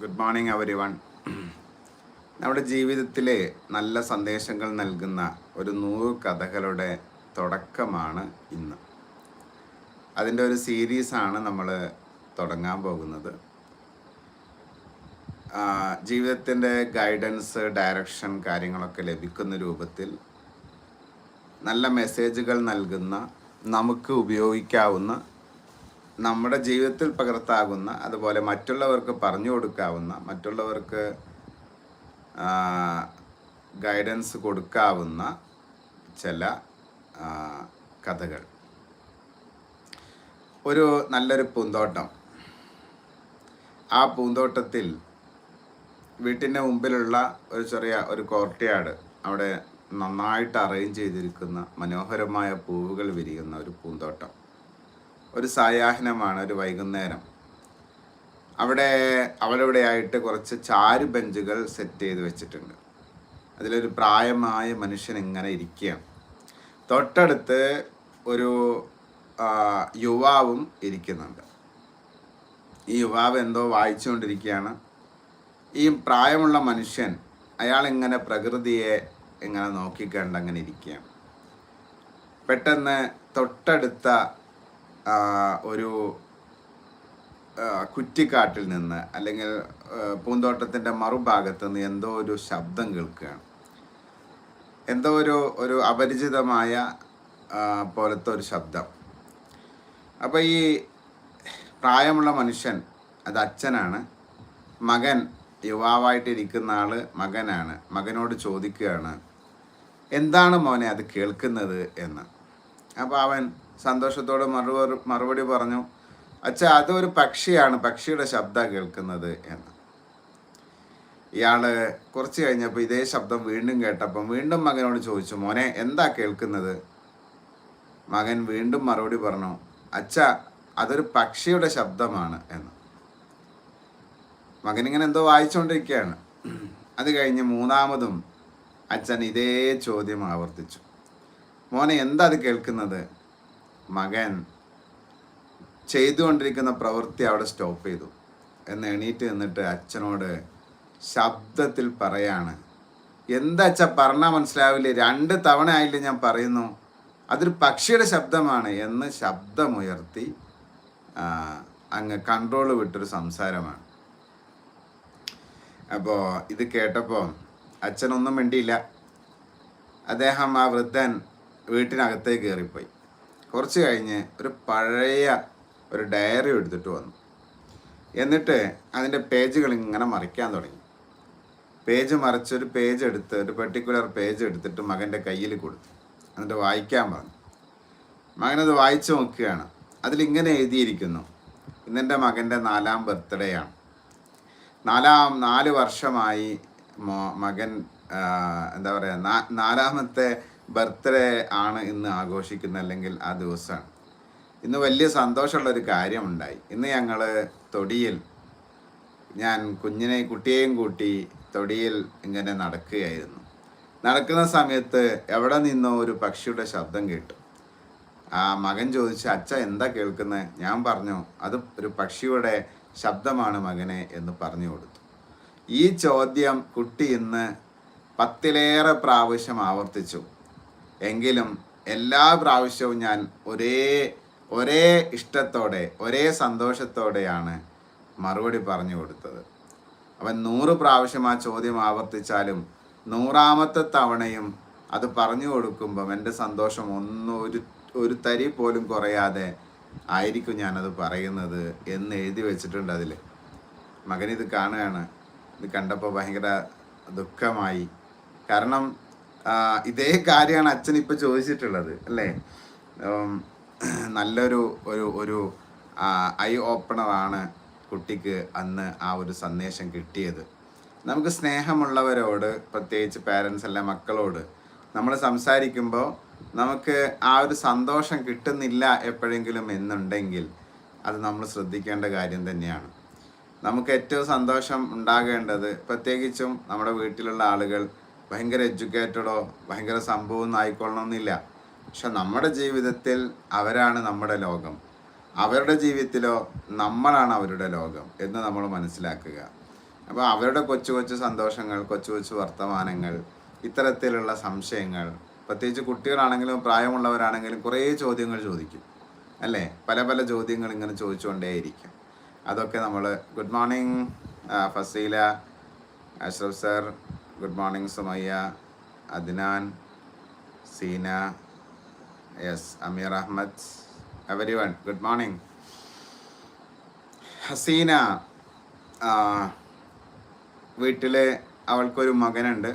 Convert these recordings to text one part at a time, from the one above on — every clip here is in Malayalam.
ഗുഡ് മോർണിംഗ് അവരി വൺ നമ്മുടെ ജീവിതത്തിലെ നല്ല സന്ദേശങ്ങൾ നൽകുന്ന ഒരു നൂറ് കഥകളുടെ തുടക്കമാണ് ഇന്ന്. അതിന്റെ ഒരു സീരീസാണ് നമ്മൾ തുടങ്ങാൻ പോകുന്നത്. ജീവിതത്തിന്റെ ഗൈഡൻസ് ഡയറക്ഷൻ കാര്യങ്ങളൊക്കെ ലഭിക്കുന്ന രൂപത്തിൽ നല്ല മെസ്സേജുകൾ നൽകുന്ന നമുക്ക് ഉപയോഗിക്കാവുന്ന നമ്മുടെ ജീവിതത്തിൽ പകർത്താകുന്ന അതുപോലെ മറ്റുള്ളവർക്ക് പറഞ്ഞു കൊടുക്കാവുന്ന മറ്റുള്ളവർക്ക് ഗൈഡൻസ് കൊടുക്കാവുന്ന ചില കഥകൾ. ഒരു നല്ലൊരു പൂന്തോട്ടം. ആ പൂന്തോട്ടത്തിൽ വീട്ടിന്റെ മുമ്പിലുള്ള ഒരു ചെറിയ ഒരു കോർട്ട്യാർഡ് അവിടെ നന്നായിട്ട് അറേഞ്ച് ചെയ്തിരിക്കുന്ന മനോഹരമായ പൂവുകൾ വിരിയുന്ന ഒരു പൂന്തോട്ടം. ഒരു സായാഹ്നമാണ് ഒരു വൈകുന്നേരം. അവിടെ ഇവിടെയായിട്ട് കുറച്ച് ചാരു ബെഞ്ചുകൾ സെറ്റ് ചെയ്ത് വെച്ചിട്ടുണ്ട്. അതിലൊരു പ്രായമായ മനുഷ്യൻ ഇങ്ങനെ ഇരിക്കുകയാണ്. തൊട്ടടുത്ത് ഒരു യുവാവും ഇരിക്കുന്നുണ്ട്. ഈ യുവാവ് എന്തോ വായിച്ചുകൊണ്ടിരിക്കുകയാണ്. ഈ പ്രായമുള്ള മനുഷ്യൻ അയാൾ ഇങ്ങനെ പ്രകൃതിയെ ഇങ്ങനെ നോക്കിക്കണ്ട് അങ്ങനെ ഇരിക്കുകയാണ്. പെട്ടെന്ന് തൊട്ടടുത്ത ഒരു കുറ്റിക്കാട്ടിൽ നിന്ന് അല്ലെങ്കിൽ പൂന്തോട്ടത്തിന്റെ മറുഭാഗത്ത് നിന്ന് എന്തോ ഒരു ശബ്ദം കേൾക്കുകയാണ്. എന്തോ ഒരു ഒരു അപരിചിതമായ പോലത്തെ ഒരു ശബ്ദം. അപ്പോൾ ഈ പ്രായമുള്ള മനുഷ്യൻ അത് അച്ഛനാണ്. മകൻ യുവാവായിട്ടിരിക്കുന്ന ആൾ മകനാണ്. മകനോട് ചോദിക്കുകയാണ് എന്താണ് മോനെ അത് കേൾക്കുന്നത്? എന്ന്. അപ്പോൾ അവൻ സന്തോഷത്തോടെ മറുപടി മറുപടി പറഞ്ഞു. അച്ഛ അതൊരു പക്ഷിയാണ്. പക്ഷിയുടെ ശബ്ദം കേൾക്കുന്നത് എന്ന്. ഇയാൾ കുറച്ച് കഴിഞ്ഞപ്പോൾ ഇതേ ശബ്ദം വീണ്ടും കേട്ടപ്പം വീണ്ടും മകനോട് ചോദിച്ചു മോനെ എന്താ കേൾക്കുന്നത്? മകൻ വീണ്ടും മറുപടി പറഞ്ഞു അച്ഛ അതൊരു പക്ഷിയുടെ ശബ്ദമാണ് എന്ന്. മകൻ ഇങ്ങനെ എന്തോ വായിച്ചുകൊണ്ടിരിക്കുകയാണ് അത് കഴിഞ്ഞ് മൂന്നാമതും അച്ഛൻ ഇതേ ചോദ്യം ആവർത്തിച്ചു. മോനെ എന്താ അത് കേൾക്കുന്നത്? മകൻ ചെയ്തുകൊണ്ടിരിക്കുന്ന പ്രവൃത്തി അവിടെ സ്റ്റോപ്പ് ചെയ്തു. എന്ന് എണീറ്റ് നിന്നിട്ട് അച്ഛനോട് ശബ്ദത്തിൽ പറയാണ് എന്താ അച്ഛ പറഞ്ഞാൽ മനസ്സിലാവില്ലേ? രണ്ട് തവണ ആയില്ലേ ഞാൻ പറയുന്നു. അതൊരു പക്ഷിയുടെ ശബ്ദമാണ് എന്ന് ശബ്ദമുയർത്തി അങ്ങ് കൺട്രോൾ വിട്ടൊരു സംസാരമാണ്. അപ്പോൾ ഇത് കേട്ടപ്പോൾ അച്ഛനൊന്നും മിണ്ടിയില്ല. അദ്ദേഹം ആ വൃദ്ധൻ വീട്ടിനകത്തേക്ക് കയറിപ്പോയി. കുറച്ച് കഴിഞ്ഞ് ഒരു പഴയ ഒരു ഡയറി എടുത്തിട്ട് വന്നു. എന്നിട്ട് അതിന്റെ പേജുകൾ ഇങ്ങനെ മറിക്കാൻ തുടങ്ങി. പേജ് മറിച്ചൊരു പേജ് എടുത്ത് ഒരു പെർട്ടിക്കുലർ പേജ് എടുത്തിട്ട് മകന്റെ കയ്യിൽ കൊടുത്തു. എന്നിട്ട് വായിക്കാൻ പറഞ്ഞു. മകനത് വായിച്ചു നോക്കുകയാണ്. അതിലിങ്ങനെ എഴുതിയിരിക്കുന്നു. ഇന്നെന്റെ മകന്റെ നാലാം ബർത്ത്ഡേ ആണ്. നാലാം നാല് വർഷമായി മകൻ എന്താ പറയുക നാലാമത്തെ ബർത്ത്ഡേ ആണ് ഇന്ന് ആഘോഷിക്കുന്നത് അല്ലെങ്കിൽ ആ ദിവസമാണ്. ഇന്ന് വലിയ സന്തോഷമുള്ള ഒരു കാര്യമുണ്ടായി. ഇന്ന് ഞങ്ങൾ തൊടിയിൽ ഞാൻ കുഞ്ഞിനെ കുട്ടിയെയും കൂട്ടി തൊടിയിൽ ഇങ്ങനെ നടക്കുകയായിരുന്നു. നടക്കുന്ന സമയത്ത് എവിടെ നിന്നോ ഒരു പക്ഷിയുടെ ശബ്ദം കേട്ടു. ആ മകൻ ചോദിച്ചു അച്ഛ എന്താ കേൾക്കുന്നത് ഞാൻ പറഞ്ഞു അത് ഒരു പക്ഷിയുടെ ശബ്ദമാണ് മകനെ എന്ന് പറഞ്ഞു കൊടുത്തു. ഈ ചോദ്യം കുട്ടി ഇന്ന് പത്തിലേറെ പ്രാവശ്യം ആവർത്തിച്ചു. എങ്കിലും എല്ലാ പ്രാവശ്യവും ഞാൻ ഒരേ ഒരേ ഇഷ്ടത്തോടെ ഒരേ സന്തോഷത്തോടെയാണ് മറുപടി പറഞ്ഞു കൊടുത്തത്. അവൻ നൂറ് പ്രാവശ്യം ആ ചോദ്യം ആവർത്തിച്ചാലും നൂറാമത്തെ തവണയും അത് പറഞ്ഞു കൊടുക്കുമ്പം എന്റെ സന്തോഷം ഒന്നും ഒരു ഒരു തരി പോലും കുറയാതെ ആയിരിക്കും ഞാനത് പറയുന്നത് എന്ന് എഴുതി വെച്ചിട്ടുണ്ട് അതിൽ. മകൻ ഇത് കാണുകയാണ്. ഇത് കണ്ടപ്പോൾ ഭയങ്കര ദുഃഖമായി. കാരണം ഇതേ കാര്യമാണ് അച്ഛൻ ഇപ്പം ചോദിച്ചിട്ടുള്ളത് അല്ലേ? നല്ലൊരു ഒരു ഒരു ഐ ഓപ്പണറാണ് കുട്ടിക്ക് അന്ന് ആ ഒരു സന്ദേശം കിട്ടിയത്. നമുക്ക് സ്നേഹമുള്ളവരോട് പ്രത്യേകിച്ച് പാരൻസ് അല്ല മക്കളോട് നമ്മൾ സംസാരിക്കുമ്പോൾ നമുക്ക് ആ ഒരു സന്തോഷം കിട്ടുന്നില്ല എപ്പോഴെങ്കിലും എന്നുണ്ടെങ്കിൽ അത് നമ്മൾ ശ്രദ്ധിക്കേണ്ട കാര്യം തന്നെയാണ്. നമുക്ക് ഏറ്റവും സന്തോഷം ഉണ്ടാകേണ്ടത് പ്രത്യേകിച്ചും നമ്മുടെ വീട്ടിലുള്ള ആളുകൾ ഭയങ്കര എഡ്യൂക്കേറ്റഡോ ഭയങ്കര സംഭവം ആയിക്കൊള്ളണമെന്നില്ല പക്ഷെ നമ്മുടെ ജീവിതത്തിൽ അവരാണ് നമ്മുടെ ലോകം. അവരുടെ ജീവിതത്തിലോ നമ്മളാണ് അവരുടെ ലോകം എന്ന് നമ്മൾ മനസ്സിലാക്കുക. അപ്പോൾ അവരുടെ കൊച്ചു കൊച്ചു സന്തോഷങ്ങൾ കൊച്ചു കൊച്ചു വർത്തമാനങ്ങൾ ഇത്തരത്തിലുള്ള സംശയങ്ങൾ പ്രത്യേകിച്ച് കുട്ടികളാണെങ്കിലും പ്രായമുള്ളവരാണെങ്കിലും കുറേ ചോദ്യങ്ങൾ ചോദിക്കും അല്ലേ? പല പല ചോദ്യങ്ങൾ ഇങ്ങനെ ചോദിച്ചുകൊണ്ടേയിരിക്കും. അതൊക്കെ നമ്മൾ good morning Faseela Ashraf sir good morning Sumayya Adnan Seena yes Ameer Ahmed everyone good morning. Haseena വീട്ടിൽ അവൾക്കൊരു മകനുണ്ട്.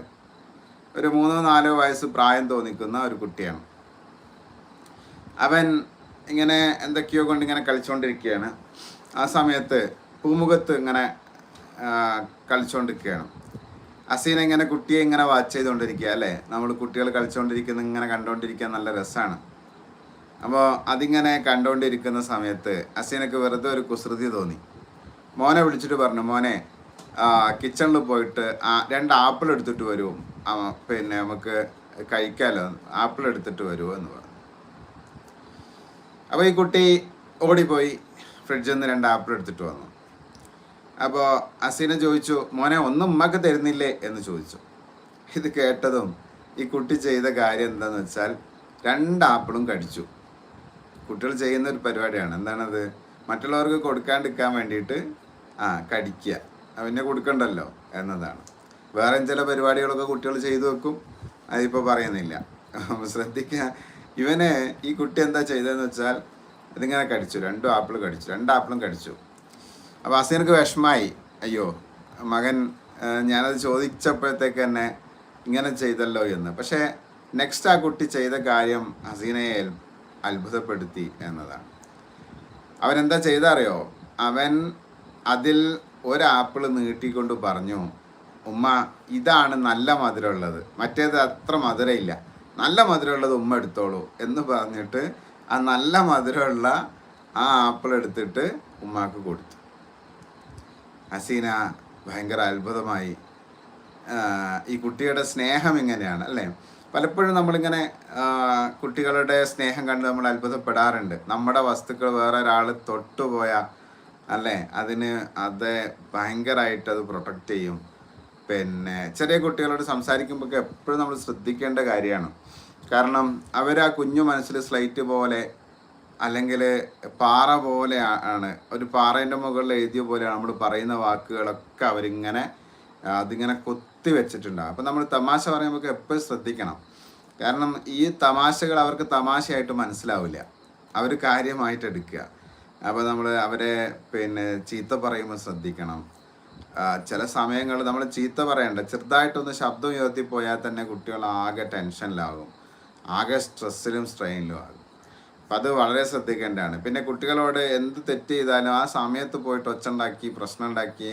ഒരു മൂന്നോ നാലോ വയസ്സ് പ്രായം തോന്നിക്കുന്ന ഒരു കുട്ടിയാണ്. അവൻ ഇങ്ങനെ എന്തൊക്കെയോ കൊണ്ട് ഇങ്ങനെ കളിച്ചുകൊണ്ടിരിക്കുകയാണ് ആ സമയത്ത് പൂമുഖത്ത് ഇങ്ങനെ കളിച്ചുകൊണ്ടിരിക്കുകയാണ് അസീന ഇങ്ങനെ കുട്ടിയെ ഇങ്ങനെ വാച്ച് ചെയ്തുകൊണ്ടിരിക്കുക അല്ലേ? നമ്മൾ കുട്ടികൾ കളിച്ചുകൊണ്ടിരിക്കുന്ന ഇങ്ങനെ കണ്ടുകൊണ്ടിരിക്കാൻ നല്ല രസമാണ് അപ്പോൾ അതിങ്ങനെ കണ്ടുകൊണ്ടിരിക്കുന്ന സമയത്ത് അസീനക്ക് വെറുതെ ഒരു കുസൃതി തോന്നി. മോനെ വിളിച്ചിട്ട് പറഞ്ഞു മോനെ കിച്ചണിൽ പോയിട്ട് രണ്ട് ആപ്പിൾ എടുത്തിട്ട് വരുമോ ആ, പിന്നെ നമുക്ക് കഴിക്കാമല്ലോ ആപ്പിൾ എടുത്തിട്ട് വരുമോ എന്ന് പറഞ്ഞു. അപ്പോൾ ഈ കുട്ടി ഓടിപ്പോയി ഫ്രിഡ്ജിൽ നിന്ന് രണ്ട് ആപ്പിൾ എടുത്തിട്ട് വന്നു. അപ്പോൾ അസീന ചോദിച്ചു മോനെ ഒന്നും ഉമ്മക്ക് തരുന്നില്ലേ? എന്ന് ചോദിച്ചു. ഇത് കേട്ടതും ഈ കുട്ടി ചെയ്ത കാര്യം എന്താണെന്ന് വെച്ചാൽ രണ്ട് ആപ്പിളും കടിച്ചു. കുട്ടികൾ ചെയ്യുന്ന ഒരു പരിപാടിയാണ്. എന്താണത്? മറ്റുള്ളവർക്ക് കൊടുക്കാണ്ടിരിക്കാൻ വേണ്ടിയിട്ട് ആ കടിക്കുക. അവനെ കൊടുക്കണ്ടല്ലോ എന്നതാണ്. വേറെ ചില പരിപാടികളൊക്കെ കുട്ടികൾ ചെയ്തു വെക്കും. അതിപ്പോൾ പറയുന്നില്ല. ശ്രദ്ധിക്കുക ഇവനെ ഈ കുട്ടി എന്താ ചെയ്തതെന്ന് വെച്ചാൽ ഇതിങ്ങനെ കടിച്ചു. രണ്ടും ആപ്പിൾ കടിച്ചു. രണ്ട് ആപ്പിളും കടിച്ചു. അപ്പോൾ അസീനക്ക് വിഷമായി. അയ്യോ മകൻ ഞാനത് ചോദിച്ചപ്പോഴത്തേക്ക് തന്നെ ഇങ്ങനെ ചെയ്തല്ലോ എന്ന്. പക്ഷേ നെക്സ്റ്റ് ആ കുട്ടി ചെയ്ത കാര്യം ഹസീനയെ അത്ഭുതപ്പെടുത്തി എന്നതാണ്. അവൻ എന്താ ചെയ്തറിയോ? അവൻ അതിൽ ഒരാപ്പിൾ നീട്ടിക്കൊണ്ട് പറഞ്ഞു ഉമ്മ ഇതാണ് നല്ല മധുരമുള്ളത്. മറ്റേത് അത്ര മധുരമില്ല നല്ല മധുരമുള്ളത് ഉമ്മ എടുത്തോളൂ എന്ന് പറഞ്ഞിട്ട് ആ നല്ല മധുരമുള്ള ആ ആപ്പിൾ എടുത്തിട്ട് ഉമ്മാക്ക് കൊടുത്തു. ഹസീന ഭയങ്കര അത്ഭുതമായി. ഈ കുട്ടിയുടെ സ്നേഹം ഇങ്ങനെയാണ് അല്ലേ? പലപ്പോഴും നമ്മളിങ്ങനെ കുട്ടികളുടെ സ്നേഹം കണ്ട് നമ്മൾ അത്ഭുതപ്പെടാറുണ്ട്. നമ്മുടെ വസ്തുക്കൾ വേറെ ഒരാൾ തൊട്ടുപോയ അല്ലേ? അതിന് അത് ഭയങ്കരമായിട്ട് അത് പ്രൊട്ടക്റ്റ് ചെയ്യും. പിന്നെ ചെറിയ കുട്ടികളോട് സംസാരിക്കുമ്പോൾ എപ്പോഴും നമ്മൾ ശ്രദ്ധിക്കേണ്ട കാര്യമാണ്. കാരണം അവർ ആ കുഞ്ഞു മനസ്സിൽ സ്ലൈറ്റ് പോലെ അല്ലെങ്കിൽ പാറ പോലെ ആണ്. ഒരു പാറേന്റെ മുകളിൽ എഴുതിയ പോലെയാണ് നമ്മൾ പറയുന്ന വാക്കുകളൊക്കെ അവരിങ്ങനെ അതിങ്ങനെ കൊത്തി വെച്ചിട്ടുണ്ടാകും അപ്പം നമ്മൾ തമാശ പറയുമ്പോൾ എപ്പോഴും ശ്രദ്ധിക്കണം. കാരണം ഈ തമാശകൾ അവർക്ക് തമാശയായിട്ട് മനസ്സിലാവില്ല. അവർ കാര്യമായിട്ട് എടുക്കുക. അപ്പോൾ നമ്മൾ അവരെ പിന്നെ ചീത്ത പറയുമ്പോൾ ശ്രദ്ധിക്കണം. ചില സമയങ്ങളിൽ നമ്മൾ ചീത്ത പറയണ്ട. ചെറുതായിട്ടൊന്ന് ശബ്ദം ഉയർത്തി പോയാൽ തന്നെ കുട്ടികൾ ആകെ ടെൻഷനിലാകും ആകെ സ്ട്രെസ്സിലും സ്ട്രെയിനിലും ആകും. അപ്പം അത് വളരെ ശ്രദ്ധിക്കേണ്ടതാണ്. പിന്നെ കുട്ടികളോട് എന്ത് തെറ്റ് ചെയ്താലും ആ സമയത്ത് പോയിട്ട് ഒച്ച ഉണ്ടാക്കി പ്രശ്നം ഉണ്ടാക്കി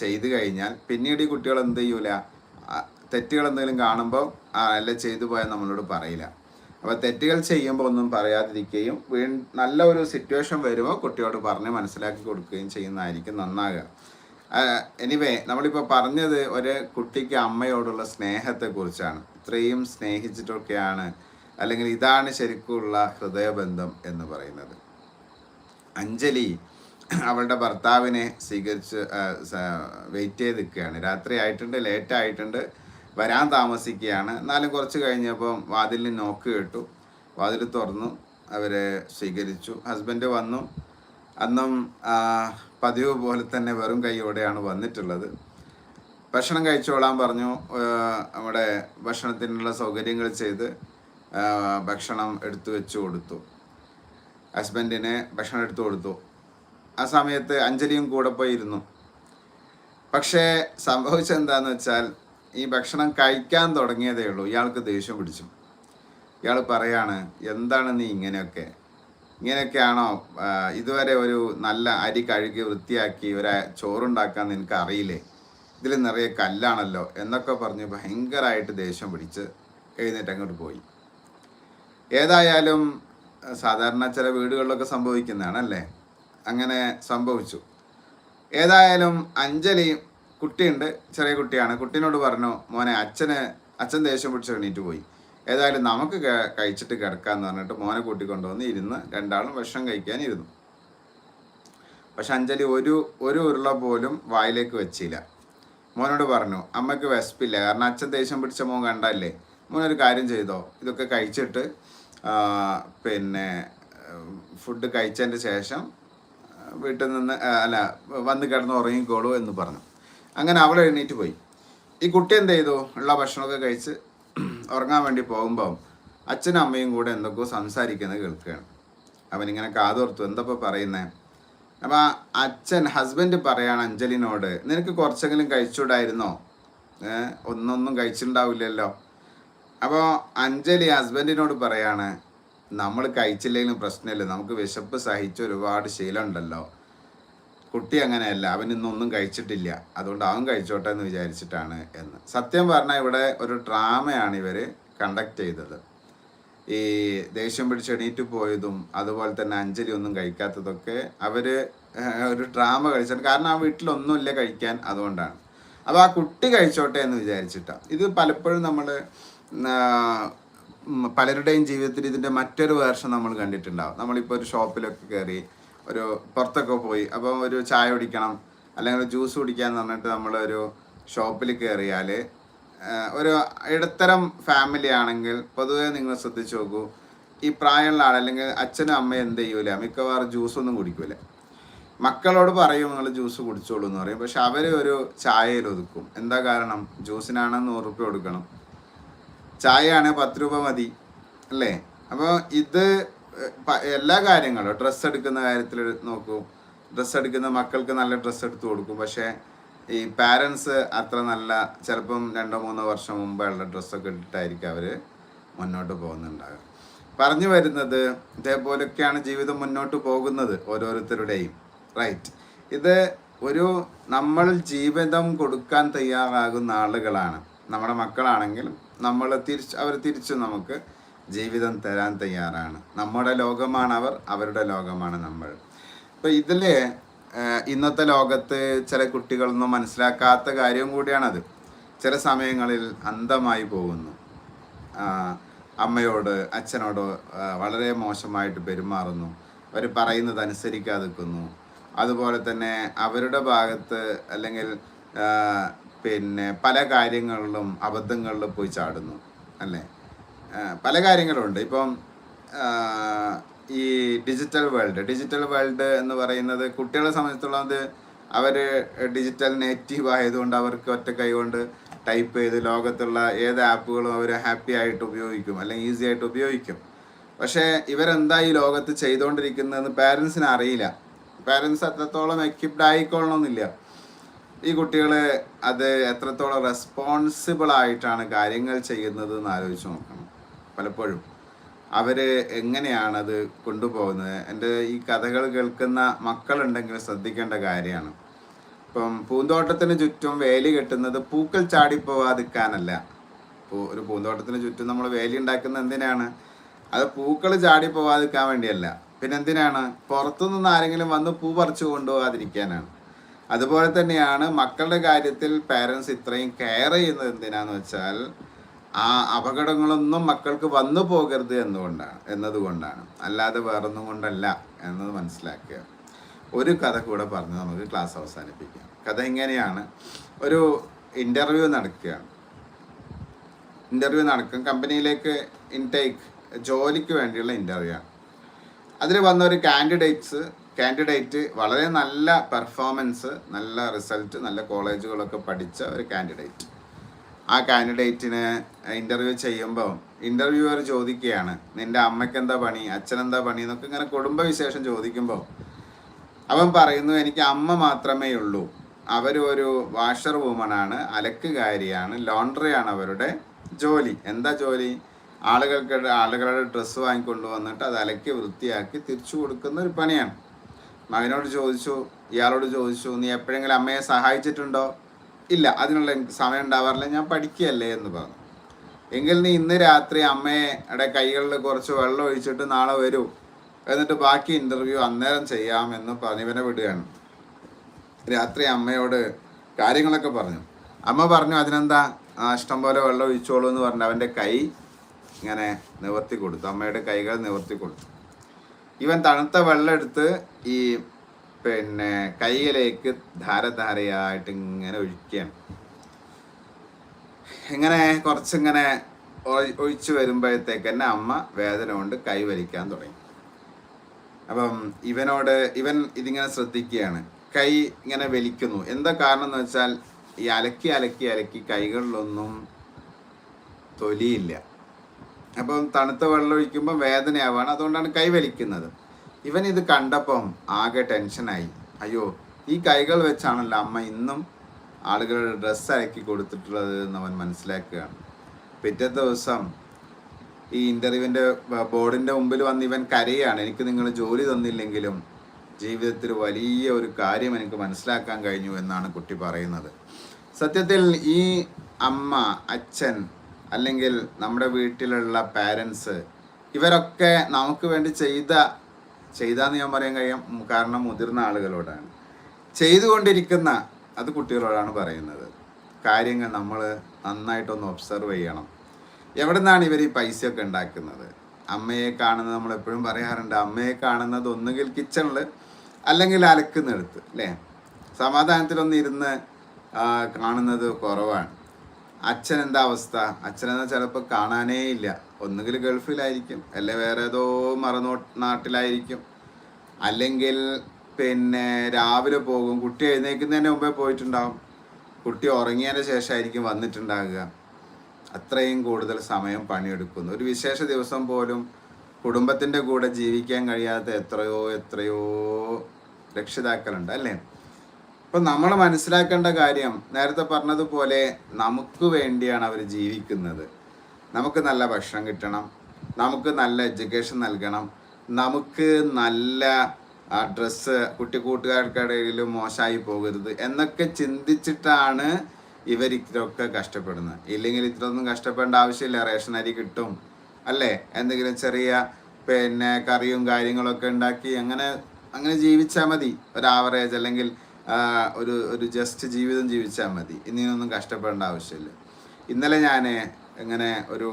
ചെയ്തു കഴിഞ്ഞാൽ പിന്നീട് ഈ കുട്ടികൾ എന്ത് ചെയ്യൂല? തെറ്റുകൾ എന്തെങ്കിലും കാണുമ്പോൾ അല്ല ചെയ്തു പോയാൽ നമ്മളോട് പറയില്ല. അപ്പോൾ തെറ്റുകൾ ചെയ്യുമ്പോൾ ഒന്നും പറയാതിരിക്കുകയും വീ നല്ല ഒരു സിറ്റുവേഷൻ വരുമ്പോൾ കുട്ടിയോട് പറഞ്ഞ് മനസ്സിലാക്കി കൊടുക്കുകയും ചെയ്യുന്നതായിരിക്കും നന്നാകുക. എനിവേ നമ്മളിപ്പോൾ പറഞ്ഞത് ഒരു കുട്ടിക്ക് അമ്മയോടുള്ള സ്നേഹത്തെക്കുറിച്ചാണ്. ഇത്രയും സ്നേഹിച്ചിട്ടൊക്കെയാണ് അല്ലെങ്കിൽ ഇതാണ് ശരിക്കുള്ള ഹൃദയബന്ധം എന്ന് പറയുന്നത്. അഞ്ജലി അവളുടെ ഭർത്താവിനെ സ്വീകരിച്ച് വെയിറ്റ് ചെയ്ത് നിൽക്കുകയാണ് രാത്രി ആയിട്ടുണ്ട് ലേറ്റ് ആയിട്ടുണ്ട് വരാൻ താമസിക്കുകയാണ്. എന്നാലും കുറച്ച് കഴിഞ്ഞപ്പം വാതിലിന് നോക്ക് കേട്ടു. വാതിൽ തുറന്നു അവരെ സ്വീകരിച്ചു. ഹസ്ബൻഡ് വന്നു. അന്നും പതിവ് പോലെ തന്നെ വെറും കൈയോടെയാണ് വന്നിട്ടുള്ളത്. ഭക്ഷണം കഴിച്ചോളാൻ പറഞ്ഞു നമ്മുടെ ഭക്ഷണത്തിനുള്ള സൗകര്യങ്ങൾ ചെയ്ത് ഭക്ഷണം എടുത്തു വെച്ചു കൊടുത്തു. ഹസ്ബൻഡിന് ഭക്ഷണം എടുത്തു കൊടുത്തു. ആ സമയത്ത് അഞ്ജലിയും കൂടെ പോയിരുന്നു. പക്ഷേ സംഭവിച്ചത് എന്താന്ന് വെച്ചാൽ ഈ ഭക്ഷണം കഴിക്കാൻ തുടങ്ങിയതേ ഉള്ളൂ. ഇയാൾക്ക് ദേഷ്യം പിടിച്ചു. ഇയാൾ പറയാണ് എന്താണ് നീ ഇങ്ങനെയൊക്കെ? ഇങ്ങനെയൊക്കെയാണോ ഇതുവരെ ഒരു നല്ല അരി കഴുകി വൃത്തിയാക്കി ഒരു ചോറുണ്ടാക്കാൻ നിനക്ക് അറിയില്ലേ? ഇതിൽ നിറയെ കല്ലാണല്ലോ എന്നൊക്കെ പറഞ്ഞ് ഭയങ്കരമായിട്ട് ദേഷ്യം പിടിച്ച് എഴുന്നേറ്റ് അങ്ങോട്ട് പോയി. ഏതായാലും സാധാരണ ചില വീടുകളിലൊക്കെ സംഭവിക്കുന്നതാണ് അല്ലേ അങ്ങനെ സംഭവിച്ചു. ഏതായാലും അഞ്ജലി കുട്ടിയുണ്ട് ചെറിയ കുട്ടിയാണ്. കുട്ടീനോട് പറഞ്ഞു മോനെ അച്ഛന് അച്ഛൻ ദേഷ്യം പിടിച്ച് എണീറ്റ് പോയി. ഏതായാലും നമുക്ക് കഴിച്ചിട്ട് കിടക്കാന്ന് പറഞ്ഞിട്ട് മോനെ കൂട്ടിക്കൊണ്ടുവന്ന് ഇരുന്ന് രണ്ടാളും ഭക്ഷണം കഴിക്കാൻ ഇരുന്നു. പക്ഷെ അഞ്ജലി ഒരു ഒരു ഉരുള പോലും വായിലേക്ക് വെച്ചില്ല. മോനോട് പറഞ്ഞു അമ്മയ്ക്ക് വിശപ്പില്ല. കാരണം അച്ഛൻ ദേഷ്യം പിടിച്ച മോൻ കണ്ടല്ലേ? മോനൊരു കാര്യം ചെയ്തോ? ഇതൊക്കെ കഴിച്ചിട്ട് പിന്നെ ഫുഡ് കഴിച്ചതിന് ശേഷം വീട്ടിൽ നിന്ന് അല്ല വന്ന് കിടന്ന് ഉറങ്ങിക്കോളൂ എന്ന് പറഞ്ഞു. അങ്ങനെ അവൾ എഴുന്നേറ്റ് പോയി. ഈ കുട്ടി എന്ത് ചെയ്തു? ഉള്ള ഭക്ഷണമൊക്കെ കഴിച്ച് ഉറങ്ങാൻ വേണ്ടി പോകുമ്പം അച്ഛനും അമ്മയും കൂടെ എന്തൊക്കെയോ സംസാരിക്കുന്നത് കേൾക്കുകയാണ്. അവനിങ്ങനെ കാതോർത്തു എന്തപ്പോൾ പറയുന്നേ? അപ്പം അച്ഛൻ ഹസ്ബൻഡ് പറയാണ് അഞ്ജലിനോട് നിനക്ക് കുറച്ചെങ്കിലും കഴിച്ചുകൂടായിരുന്നോ? ഒന്നൊന്നും കഴിച്ചിട്ടുണ്ടാവില്ലല്ലോ. അപ്പോൾ അഞ്ജലി ഹസ്ബൻഡിനോട് പറയാണ് നമ്മൾ കഴിച്ചില്ലെങ്കിലും പ്രശ്നമില്ല. നമുക്ക് വിശപ്പ് സഹിച്ച ഒരുപാട് ശീലമുണ്ടല്ലോ. കുട്ടി അങ്ങനെയല്ല. അവൻ ഇന്നൊന്നും കഴിച്ചിട്ടില്ല. അതുകൊണ്ട് അവൻ കഴിച്ചോട്ടെ എന്ന് വിചാരിച്ചിട്ടാണ് എന്ന്. സത്യം പറഞ്ഞാൽ ഇവിടെ ഒരു ഡ്രാമയാണ് ഇവർ കണ്ടക്ട് ചെയ്തത്. ഈ ദേഷ്യം പിടിച്ച് എണീറ്റ് പോയതും അതുപോലെ തന്നെ അഞ്ജലി ഒന്നും കഴിക്കാത്തതൊക്കെ അവർ ഒരു ഡ്രാമ കഴിച്ചിട്ട് കാരണം ആ വീട്ടിലൊന്നുമില്ല കഴിക്കാൻ അതുകൊണ്ടാണ്. അപ്പോൾ ആ കുട്ടി കഴിച്ചോട്ടെ എന്ന് വിചാരിച്ചിട്ടാണ് ഇത് പലപ്പോഴും നമ്മൾ പലരുടെയും ജീവിതത്തിൽ ഇതിന്റെ മറ്റൊരു വേർഷൻ നമ്മൾ കണ്ടിട്ടുണ്ടാവും. നമ്മളിപ്പോൾ ഒരു ഷോപ്പിലൊക്കെ കയറി ഒരു പുറത്തൊക്കെ പോയി അപ്പോൾ ഒരു ചായ കുടിക്കണം അല്ലെങ്കിൽ ജ്യൂസ് കുടിക്കാന്ന് പറഞ്ഞിട്ട് നമ്മളൊരു ഷോപ്പിൽ കയറിയാൽ ഒരു ഇടത്തരം ഫാമിലി ആണെങ്കിൽ പൊതുവെ നിങ്ങൾ ശ്രദ്ധിച്ചു നോക്കൂ ഈ പ്രായമുള്ള ആൾ അല്ലെങ്കിൽ അച്ഛനും അമ്മയും എന്ത് ചെയ്യൂല? മിക്കവാറും ജ്യൂസൊന്നും കുടിക്കൂല. മക്കളോട് പറയും നിങ്ങൾ ജ്യൂസ് കുടിച്ചോളൂ എന്ന് പറയും. പക്ഷെ അവർ ഒരു ചായയിൽ ഒതുക്കും. എന്താ കാരണം? ജ്യൂസിനാണ് റുപ്യ കൊടുക്കണം. ചായയാണ് പത്ത് രൂപ മതി അല്ലേ? അപ്പോൾ ഇത് എല്ലാ കാര്യങ്ങളും ഡ്രസ്സ് എടുക്കുന്ന കാര്യത്തിൽ നോക്കും. ഡ്രസ്സ് എടുക്കുന്ന മക്കൾക്ക് നല്ല ഡ്രസ്സ് എടുത്തു കൊടുക്കും. പക്ഷേ ഈ പാരൻസ് അത്ര നല്ല ചിലപ്പം രണ്ടോ മൂന്നോ വർഷം മുമ്പുള്ള ഡ്രസ്സൊക്കെ ഇട്ടിട്ടായിരിക്കും അവർ മുന്നോട്ട് പോകുന്നുണ്ടാകുക പറഞ്ഞു വരുന്നത് ഇതേപോലൊക്കെയാണ് ജീവിതം മുന്നോട്ട് പോകുന്നത് ഓരോരുത്തരുടെയും റൈറ്റ് ഇത് ഒരു നമ്മൾ ജീവിതം കൊടുക്കാൻ തയ്യാറാകുന്ന ആളുകളാണ്. നമ്മുടെ മക്കളാണെങ്കിലും നമ്മൾ തിരിച്ച് അവർ തിരിച്ചു നമുക്ക് ജീവിതം തരാൻ തയ്യാറാണ്. നമ്മുടെ ലോകമാണ് അവർ അവരുടെ ലോകമാണ് നമ്മൾ. അപ്പോൾ ഇതിൽ ഇന്നത്തെ ലോകത്ത് ചില കുട്ടികളൊന്നും മനസ്സിലാക്കാത്ത കാര്യം കൂടിയാണത്. ചില സമയങ്ങളിൽ അന്ധമായി പോകുന്നു. അമ്മയോട് അച്ഛനോട് വളരെ മോശമായിട്ട് പെരുമാറുന്നു. അവർ പറയുന്നത് അനുസരിക്കാതെ നിൽക്കുന്നു അതുപോലെ തന്നെ അവരുടെ ഭാഗത്ത് അല്ലെങ്കിൽ പിന്നെ പല കാര്യങ്ങളിലും അബദ്ധങ്ങളിൽ പോയി ചാടുന്നു അല്ലേ? പല കാര്യങ്ങളുണ്ട്. ഇപ്പം ഈ ഡിജിറ്റൽ വേൾഡ് ഡിജിറ്റൽ വേൾഡ് എന്ന് പറയുന്നത് കുട്ടികളെ സംബന്ധിച്ചിടത്തോളം അത് അവർ ഡിജിറ്റൽ നേറ്റീവ് ആയതുകൊണ്ട് അവർക്ക് ഒറ്റ കൈകൊണ്ട് ടൈപ്പ് ചെയ്ത് ലോകത്തുള്ള ഏത് ആപ്പുകളും അവർ ഹാപ്പി ആയിട്ട് ഉപയോഗിക്കും അല്ലെങ്കിൽ ഈസി ആയിട്ട് ഉപയോഗിക്കും. പക്ഷേ ഇവരെന്താ ഈ ലോകത്ത് ചെയ്തുകൊണ്ടിരിക്കുന്നതെന്ന് പാരൻസിന് അറിയില്ല. പാരൻസ് അത്രത്തോളം എക്യുപ്ഡ് ആയിക്കൊള്ളണമെന്നില്ല ഈ കുട്ടികളെ അത് എത്രത്തോളം റെസ്പോൺസിബിൾ ആയിട്ടാണ് കാര്യങ്ങൾ ചെയ്യുന്നത് എന്ന് ആലോചിച്ച് നോക്കണം. പലപ്പോഴും. അവർ എങ്ങനെയാണത് കൊണ്ടുപോകുന്നത്? എന്റെ ഈ കഥകൾ കേൾക്കുന്ന മക്കളുണ്ടെങ്കിൽ ശ്രദ്ധിക്കേണ്ട കാര്യമാണ്. ഇപ്പം പൂന്തോട്ടത്തിന് ചുറ്റും വേലി കെട്ടുന്നത് പൂക്കൾ ചാടിപ്പോവാതിരിക്കാനല്ല. ഇപ്പോൾ ഒരു പൂന്തോട്ടത്തിന് ചുറ്റും നമ്മൾ വേലി ഉണ്ടാക്കുന്നത് എന്തിനാണ്? അത് പൂക്കൾ ചാടിപ്പോവാതിരിക്കാൻ വേണ്ടിയല്ല. പിന്നെ എന്തിനാണ് പുറത്തുനിന്ന് ആരെങ്കിലും വന്ന് പൂ പറിച്ചു കൊണ്ടുപോകാതിരിക്കാനാണ് അതുപോലെ തന്നെയാണ് മക്കളുടെ കാര്യത്തിൽ പാരൻസ് ഇത്രയും കെയർ ചെയ്യുന്നത് എന്തിനാന്ന് വെച്ചാൽ ആ അപകടങ്ങളൊന്നും മക്കൾക്ക് വന്നു പോകരുത് എന്നുകൊണ്ടാണ് എന്നതുകൊണ്ടാണ്. അല്ലാതെ വേറൊന്നും കൊണ്ടല്ല എന്നത് മനസ്സിലാക്കുക. ഒരു കഥ കൂടെ പറഞ്ഞ് നമുക്ക് ക്ലാസ് അവസാനിപ്പിക്കാം. കഥ ഇങ്ങനെയാണ്. ഒരു ഇന്റർവ്യൂ നടക്കുകയാണ്. ഇന്റർവ്യൂ നടക്കും. കമ്പനിയിലേക്ക് ഇൻടേക്ക് ജോലിക്ക് വേണ്ടിയുള്ള ഇന്റർവ്യൂ ആണ്. അതിൽ വന്ന ഒരു കാൻഡിഡേറ്റ്സ് കാൻഡിഡേറ്റ് വളരെ നല്ല പെർഫോമൻസ് നല്ല റിസൾട്ട് നല്ല കോളേജുകളൊക്കെ പഠിച്ച ഒരു കാൻഡിഡേറ്റ് ആ കാൻഡിഡേറ്റിന് ഇന്റർവ്യൂ ചെയ്യുമ്പോൾ ഇന്റർവ്യൂവർ ചോദിക്കുകയാണ് നിന്റെ അമ്മയ്ക്ക് എന്താ പണി? അച്ഛനെന്താ പണി? എന്നൊക്കെ ഇങ്ങനെ കുടുംബവിശേഷം ചോദിക്കുമ്പോൾ അവൻ പറയുന്നു എനിക്ക് അമ്മ മാത്രമേ ഉള്ളൂ. അവരൊരു വാഷർ വുമണാണ് അലക്കുകാരിയാണ് ലോണ്ടറിയാണ് അവരുടെ ജോലി. എന്താ ജോലി? ആളുകൾക്ക് ആളുകളുടെ ഡ്രസ്സ് വാങ്ങിക്കൊണ്ടു വന്നിട്ട് അത് അലക്കി വൃത്തിയാക്കി തിരിച്ചു കൊടുക്കുന്ന ഒരു പണിയാണ്. മകനോട് ചോദിച്ചു ഇയാളോട് ചോദിച്ചു നീ എപ്പോഴെങ്കിലും അമ്മയെ സഹായിച്ചിട്ടുണ്ടോ? ഇല്ല അതിനുള്ള സമയം ഉണ്ടാവാറില്ല ഞാൻ പഠിക്കുകയല്ലേ എന്ന് പറഞ്ഞു. എങ്കിൽ നീ ഇന്ന് രാത്രി അമ്മയുടെ കൈകളിൽ കുറച്ച് വെള്ളം ഒഴിച്ചിട്ട് നാളെ വരൂ. എന്നിട്ട് ബാക്കി ഇന്റർവ്യൂ അന്നേരം ചെയ്യാം എന്ന് പറഞ്ഞ് ഇവനെ വിടുകയാണ്. രാത്രി അമ്മയോട് കാര്യങ്ങളൊക്കെ പറഞ്ഞു. അമ്മ പറഞ്ഞു അതിനെന്താ? ഇഷ്ടം പോലെ വെള്ളം ഒഴിച്ചോളൂ എന്ന് പറഞ്ഞു അവന്റെ കൈ ഇങ്ങനെ നിവർത്തി കൊടുത്തു. അമ്മയുടെ കൈകൾ നിവർത്തി കൊടുത്തു. ഇവൻ തണുത്ത വെള്ളം എടുത്ത് ഈ പിന്നെ കൈയിലേക്ക് ധാരധാരയായിട്ട് ഇങ്ങനെ ഒഴിക്കുകയാണ്. ഇങ്ങനെ കുറച്ചിങ്ങനെ ഒഴിച്ചു വരുമ്പോഴത്തേക്ക് തന്നെ അമ്മ വേദന കൊണ്ട് കൈ വലിക്കാൻ തുടങ്ങി. അപ്പം ഇവനോട് ഇവൻ ഇതിങ്ങനെ ശ്രദ്ധിക്കുകയാണ്. കൈ ഇങ്ങനെ വലിക്കുന്നു. എന്താ കാരണം എന്ന് വെച്ചാൽ ഈ അലക്കി അലക്കി അലക്കി കൈകളിലൊന്നും തൊലിയില്ല. അപ്പം തണുത്ത വെള്ളം ഒഴിക്കുമ്പോൾ വേദനയാവാണ്. അതുകൊണ്ടാണ് കൈ വലിക്കുന്നത്. ഇവൻ ഇത് കണ്ടപ്പം ആകെ ടെൻഷനായി. അയ്യോ ഈ കൈകൾ വെച്ചാണല്ലോ അമ്മ ഇന്നും ആളുകളുടെ ഡ്രസ്സ് അയക്കി കൊടുത്തിട്ടുള്ളത് എന്ന് അവൻ മനസ്സിലാക്കുകയാണ്. പിറ്റേ ദിവസം ഈ ഇന്റർവ്യൂവിന്റെ ബോർഡിന്റെ മുമ്പിൽ വന്ന് ഇവൻ കരയാണ്. എനിക്ക് നിങ്ങൾ ജോലി തന്നില്ലെങ്കിലും ജീവിതത്തിൽ വലിയ ഒരു കാര്യം എനിക്ക് മനസ്സിലാക്കാൻ കഴിഞ്ഞു എന്നാണ് കുട്ടി പറയുന്നത്. സത്യത്തിൽ ഈ അമ്മ അച്ഛൻ അല്ലെങ്കിൽ നമ്മുടെ വീട്ടിലുള്ള പാരൻസ് ഇവരൊക്കെ നമുക്ക് വേണ്ടി ചെയ്ത ചെയ്താന്ന് ഞാൻ പറയാൻ കഴിയും കാരണം മുതിർന്ന ആളുകളോടാണ്. ചെയ്തുകൊണ്ടിരിക്കുന്ന അത് കുട്ടികളോടാണ് പറയുന്നത്. കാര്യങ്ങൾ നമ്മൾ നന്നായിട്ടൊന്ന് ഒബ്സർവ് ചെയ്യണം. എവിടെ നിന്നാണ് ഇവർ ഈ പൈസയൊക്കെ ഉണ്ടാക്കുന്നത്? അമ്മയെ കാണുന്നത് നമ്മൾ എപ്പോഴും പറയാറുണ്ട് അമ്മയെ കാണുന്നത് ഒന്നുകിൽ കിച്ചണിൽ അല്ലെങ്കിൽ അലക്കുന്നിടത്ത് അല്ലേ? സമാധാനത്തിലൊന്നിരുന്ന് കാണുന്നത് കുറവാണ്. അച്ഛൻ എന്താ അവസ്ഥ? അച്ഛനെന്നാൽ ചിലപ്പോൾ കാണാനേ ഇല്ല. ഒന്നുകിൽ ഗൾഫിലായിരിക്കും അല്ലെ വേറെ ഏതോ മറന്നോ നാട്ടിലായിരിക്കും. അല്ലെങ്കിൽ പിന്നെ രാവിലെ പോകും കുട്ടി എഴുന്നേൽക്കുന്നതിന് മുമ്പേ പോയിട്ടുണ്ടാകും കുട്ടി ഉറങ്ങിയതിന് ശേഷമായിരിക്കും വന്നിട്ടുണ്ടാകുക അത്രയും കൂടുതൽ സമയം പണിയെടുക്കുന്നു. ഒരു വിശേഷ ദിവസം പോലും കുടുംബത്തിന്റെ കൂടെ ജീവിക്കാൻ കഴിയാത്ത എത്രയോ എത്രയോ രക്ഷിതാക്കളുണ്ട് അല്ലേ? അപ്പം നമ്മൾ മനസ്സിലാക്കേണ്ട കാര്യം നേരത്തെ പറഞ്ഞതുപോലെ നമുക്ക് വേണ്ടിയാണ് അവർ ജീവിക്കുന്നത്. നമുക്ക് നല്ല ഭക്ഷണം കിട്ടണം നമുക്ക് നല്ല എഡ്യൂക്കേഷൻ നൽകണം നമുക്ക് നല്ല ഡ്രസ്സ് കുട്ടി കൂട്ടുകാർക്കിടയിൽ മോശമായി പോകരുത് എന്നൊക്കെ ചിന്തിച്ചിട്ടാണ് ഇവർ ഇത്രയൊക്കെ കഷ്ടപ്പെടുന്നത്. ഇല്ലെങ്കിൽ ഇത്രയൊന്നും കഷ്ടപ്പെടേണ്ട ആവശ്യമില്ല റേഷൻ അരി കിട്ടും അല്ലേ? എന്തെങ്കിലും ചെറിയ പിന്നെ കറിയും കാര്യങ്ങളൊക്കെ ഉണ്ടാക്കി അങ്ങനെ അങ്ങനെ ജീവിച്ചാൽ മതി. ഒരു ആവറേജ് അല്ലെങ്കിൽ ഒരു ഒരു ജസ്റ്റ് ജീവിതം ജീവിച്ചാൽ മതി. ഇനിയൊന്നും കഷ്ടപ്പെടേണ്ട ആവശ്യമില്ല. ഇന്നലെ ഞാൻ ഇങ്ങനെ ഒരു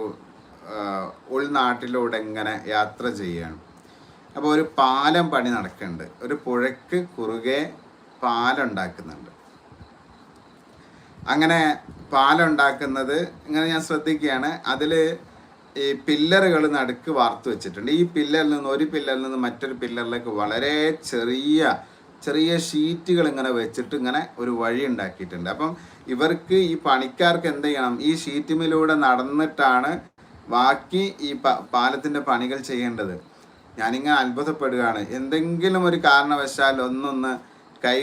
ഉൾനാട്ടിലൂടെ ഇങ്ങനെ യാത്ര ചെയ്യുകയാണ് അപ്പോൾ ഒരു പാലം പണി നടക്കുന്നുണ്ട്. ഒരു പുഴയ്ക്ക് കുറുകെ പാലം ഉണ്ടാക്കുന്നുണ്ട് അങ്ങനെ പാലം ഉണ്ടാക്കുന്നത് ഇങ്ങനെ ഞാൻ ശ്രദ്ധിക്കുകയാണ്. അതിൽ ഈ പില്ലറുകൾ നടുക്ക് വാർത്തു വെച്ചിട്ടുണ്ട്. ഈ പില്ലറിൽ നിന്ന് ഒരു പില്ലറിൽ നിന്ന് മറ്റൊരു പില്ലറിലേക്ക് വളരെ ചെറിയ ചെറിയ ഷീറ്റുകൾ ഇങ്ങനെ വെച്ചിട്ട് ഇങ്ങനെ ഒരു വഴി ഉണ്ടാക്കിയിട്ടുണ്ട്. അപ്പം ഇവർക്ക് ഈ പണിക്കാർക്ക് എന്ത് ചെയ്യണം? ഈ ഷീറ്റുമിലൂടെ നടന്നിട്ടാണ് ബാക്കി ഈ പാലത്തിന്റെ പണികൾ ചെയ്യേണ്ടത്. ഞാനിങ്ങനെ അത്ഭുതപ്പെടുകയാണ്. എന്തെങ്കിലും ഒരു കാരണവശാൽ ഒന്നൊന്ന് കൈ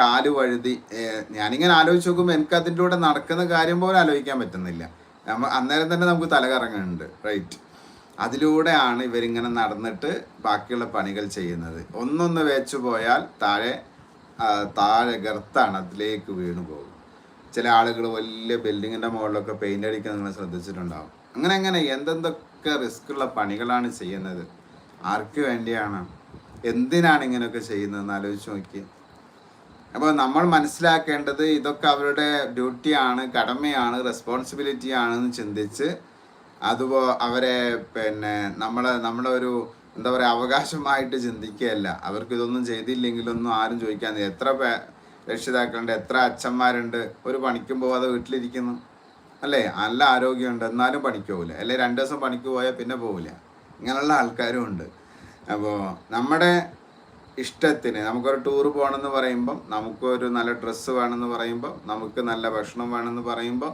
കാൽ വഴുതി ഞാനിങ്ങനെ ആലോചിച്ച് നോക്കുമ്പോൾ എനിക്ക് അതിന്റെ കൂടെ നടക്കുന്ന കാര്യം പോലും ആലോചിക്കാൻ പറ്റുന്നില്ല. അന്നേരം തന്നെ നമുക്ക് തല കറങ്ങുന്നുണ്ട് റൈറ്റ്. അതിലൂടെയാണ് ഇവരിങ്ങനെ നടന്നിട്ട് ബാക്കിയുള്ള പണികൾ ചെയ്യുന്നത്. ഒന്നൊന്ന് വെച്ചു പോയാൽ താഴെ താഴെ ഗർത്താണ് അതിലേക്ക് വീണു പോകും. ചില ആളുകൾ വലിയ ബിൽഡിങ്ങിന്റെ മുകളിലൊക്കെ പെയിന്റ് അടിക്കാൻ നിങ്ങൾ ശ്രദ്ധിച്ചിട്ടുണ്ടാവും. അങ്ങനെ അങ്ങനെ എന്തെന്തൊക്കെ റിസ്ക്കുള്ള പണികളാണ് ചെയ്യുന്നത്? ആർക്ക് വേണ്ടിയാണ്? എന്തിനാണ് ഇങ്ങനെയൊക്കെ ചെയ്യുന്നതെന്ന് ആലോചിച്ച് നോക്കി അപ്പോൾ നമ്മൾ മനസ്സിലാക്കേണ്ടത് ഇതൊക്കെ അവരുടെ ഡ്യൂട്ടിയാണ് കടമയാണ് റെസ്പോൺസിബിലിറ്റി ആണെന്ന് ചിന്തിച്ച് അതുപോ അവരെ പിന്നെ നമ്മളെ നമ്മുടെ ഒരു എന്താ പറയുക അവകാശമായിട്ട് ചിന്തിക്കുകയല്ല. അവർക്ക് ഇതൊന്നും ചെയ്തില്ലെങ്കിലൊന്നും ആരും ചോദിക്കാൻ എത്ര രക്ഷിതാക്കളുണ്ട് എത്ര അച്ഛന്മാരുണ്ട് ഒരു പണിക്കും പോവാതെ വീട്ടിലിരിക്കുന്നു. അല്ലേ? നല്ല ആരോഗ്യമുണ്ട് എന്നാലും പണിക്ക് പോകില്ല അല്ലെ രണ്ട് ദിവസം പണിക്ക് പോയാൽ പിന്നെ പോകില്ല ഇങ്ങനെയുള്ള ആൾക്കാരും ഉണ്ട്. അപ്പോൾ നമ്മുടെ ഇഷ്ടത്തിന് നമുക്കൊരു ടൂർ പോകണമെന്ന് പറയുമ്പം നമുക്കൊരു നല്ല ഡ്രസ്സ് വേണമെന്ന് പറയുമ്പോൾ നമുക്ക് നല്ല ഭക്ഷണം വേണമെന്ന് പറയുമ്പോൾ